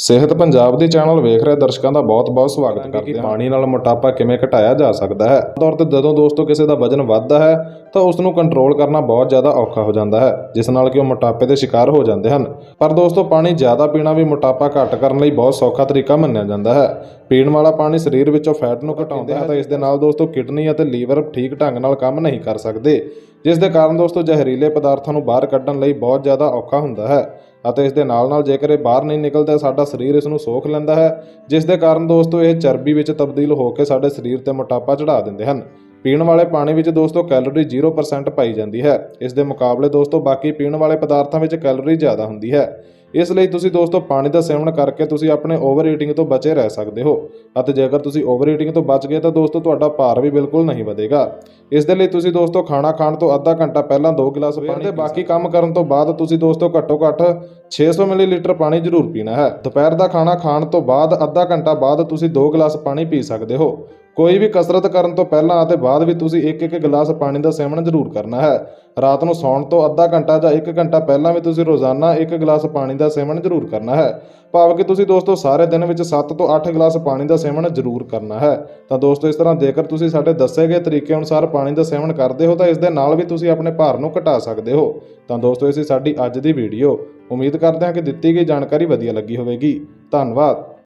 ਸਿਹਤ ਪੰਜਾਬ ਦੀ ਚੈਨਲ ਵੇਖ ਰਹੇ ਦਰਸ਼ਕਾਂ ਦਾ ਬਹੁਤ-ਬਹੁਤ ਸਵਾਗਤ ਕਰਦੇ ਹਾਂ। ਪਾਣੀ ਨਾਲ ਮੋਟਾਪਾ ਕਿਵੇਂ ਘਟਾਇਆ ਜਾ ਸਕਦਾ ਹੈ? ਤੌਰ ਤੇ ਜਦੋਂ ਦੋਸਤੋ ਕਿਸੇ ਦਾ ਵਜਨ ਵੱਧਦਾ ਹੈ ਤਾਂ ਉਸ ਨੂੰ ਕੰਟਰੋਲ ਕਰਨਾ ਬਹੁਤ ਜ਼ਿਆਦਾ ਔਖਾ ਹੋ ਜਾਂਦਾ ਹੈ ਜਿਸ ਨਾਲ ਕਿ ਉਹ ਮੋਟਾਪੇ ਦੇ ਸ਼ਿਕਾਰ ਹੋ ਜਾਂਦੇ ਹਨ। ਪਰ ਦੋਸਤੋ ਪਾਣੀ ਜ਼ਿਆਦਾ ਪੀਣਾ ਵੀ ਮੋਟਾਪਾ ਘੱਟ ਕਰਨ ਲਈ ਬਹੁਤ ਸੌਖਾ ਤਰੀਕਾ ਮੰਨਿਆ ਜਾਂਦਾ ਹੈ। ਪੀਣ ਵਾਲਾ ਪਾਣੀ ਸਰੀਰ ਵਿੱਚੋਂ ਫੈਟ ਨੂੰ ਘਟਾਉਂਦਾ ਹੈ ਤਾਂ ਇਸ ਦੇ ਨਾਲ ਦੋਸਤੋ ਕਿਡਨੀ ਅਤੇ ਲੀਵਰ ਠੀਕ ਢੰਗ ਨਾਲ ਕੰਮ ਨਹੀਂ ਕਰ ਸਕਦੇ ਜਿਸ ਦੇ ਕਾਰਨ ਦੋਸਤੋ ਜ਼ਹਿਰੀਲੇ ਪਦਾਰਥਾਂ ਨੂੰ ਬਾਹਰ ਕੱਢਣ ਲਈ ਬਹੁਤ ਜ਼ਿਆਦਾ ਔਖਾ ਹੁੰਦਾ ਹੈ। ਅਤੇ ਇਸ ਦੇ ਨਾਲ ਨਾਲ ਜੇਕਰ ਇਹ ਬਾਹਰ ਨਹੀਂ ਨਿਕਲਦਾ, ਸਾਡਾ ਸਰੀਰ ਇਸ ਨੂੰ ਸੋਖ ਲੈਂਦਾ ਹੈ, ਜਿਸ ਦੇ ਕਾਰਨ ਦੋਸਤੋ ਇਹ ਚਰਬੀ ਵਿੱਚ ਤਬਦੀਲ ਹੋ ਕੇ ਸਾਡੇ ਸਰੀਰ ਤੇ ਮੋਟਾਪਾ ਚੜਾ ਦਿੰਦੇ ਹਨ। ਪੀਣ ਵਾਲੇ ਪਾਣੀ ਵਿੱਚ ਦੋਸਤੋ ਕੈਲੋਰੀ 0% ਪਾਈ ਜਾਂਦੀ ਹੈ। ਇਸ ਦੇ ਮੁਕਾਬਲੇ ਦੋਸਤੋ ਬਾਕੀ ਪੀਣ ਵਾਲੇ ਪਦਾਰਥਾਂ ਵਿੱਚ ਕੈਲੋਰੀ ਜ਼ਿਆਦਾ ਹੁੰਦੀ ਹੈ। ਇਸ ਲਈ ਤੁਸੀਂ ਦੋਸਤੋ ਪਾਣੀ ਦਾ ਸੇਵਨ ਕਰਕੇ ਤੁਸੀਂ ਆਪਣੇ ਓਵਰ ਈਟਿੰਗ ਤੋਂ ਬਚੇ ਰਹਿ ਸਕਦੇ ਹੋ। ਅਤੇ ਜੇਕਰ ਤੁਸੀਂ ਓਵਰ ਈਟਿੰਗ ਤੋਂ ਬਚ ਗਏ ਤਾਂ ਦੋਸਤੋ ਤੁਹਾਡਾ ਭਾਰ ਵੀ ਬਿਲਕੁਲ ਨਹੀਂ ਵਧੇਗਾ। ਇਸ ਦੇ ਲਈ ਤੁਸੀਂ ਦੋਸਤੋ ਖਾਣਾ ਖਾਣ ਤੋਂ ਅੱਧਾ ਘੰਟਾ ਪਹਿਲਾਂ 2 ਗਲਾਸ ਪਾਣੀ ਦੇ ਬਾਕੀ ਕੰਮ ਕਰਨ ਤੋਂ ਬਾਅਦ ਤੁਸੀਂ ਦੋਸਤੋ ਘੱਟੋ ਘੱਟ 600 ਮਿਲੀਲੀਟਰ ਪਾਣੀ ਜ਼ਰੂਰ ਪੀਣਾ ਹੈ। ਦੁਪਹਿਰ ਦਾ ਖਾਣਾ ਖਾਣ ਤੋਂ ਬਾਅਦ ਅੱਧਾ ਘੰਟਾ ਬਾਅਦ ਤੁਸੀਂ 2 ਗਲਾਸ ਪਾਣੀ ਪੀ ਸਕਦੇ ਹੋ। ਕੋਈ ਵੀ ਕਸਰਤ ਕਰਨ ਤੋਂ ਪਹਿਲਾਂ ਅਤੇ ਬਾਅਦ ਵੀ ਤੁਸੀਂ ਇੱਕ ਇੱਕ ਗਲਾਸ ਪਾਣੀ ਦਾ ਸੇਵਨ ਜ਼ਰੂਰ ਕਰਨਾ ਹੈ। ਰਾਤ ਨੂੰ ਸੌਣ ਤੋਂ ਅੱਧਾ ਘੰਟਾ ਜਾਂ 1 ਘੰਟਾ ਪਹਿਲਾਂ ਵੀ ਤੁਸੀਂ ਰੋਜ਼ਾਨਾ ਇੱਕ ਗਲਾਸ ਪਾਣੀ ਦਾ ਸੇਵਨ ਜ਼ਰੂਰ ਕਰਨਾ ਹੈ। ਭਾਵ ਕਿ ਤੁਸੀਂ ਦੋਸਤੋ ਸਾਰੇ ਦਿਨ ਵਿੱਚ 7 ਤੋਂ 8 ਗਲਾਸ ਪਾਣੀ ਦਾ ਸੇਵਨ ਜ਼ਰੂਰ ਕਰਨਾ ਹੈ। ਤਾਂ ਦੋਸਤੋ ਇਸ ਤਰ੍ਹਾਂ ਜੇਕਰ ਤੁਸੀਂ ਸਾਡੇ ਦੱਸੇ ਗਏ ਤਰੀਕੇ ਅਨੁਸਾਰ ਪਾਣੀ ਦਾ ਸੇਵਨ ਕਰਦੇ ਹੋ ਤਾਂ ਇਸ ਦੇ ਨਾਲ ਵੀ ਤੁਸੀਂ ਆਪਣੇ ਭਾਰ ਨੂੰ ਘਟਾ ਸਕਦੇ ਹੋ। ਤਾਂ ਦੋਸਤੋ ਇਹ ਸੀ ਸਾਡੀ ਅੱਜ ਦੀ ਵੀਡੀਓ। ਉਮੀਦ ਕਰਦੇ ਹਾਂ ਕਿ ਦਿੱਤੀ ਗਈ ਜਾਣਕਾਰੀ ਵਧੀਆ ਲੱਗੀ ਹੋਵੇਗੀ। ਧੰਨਵਾਦ।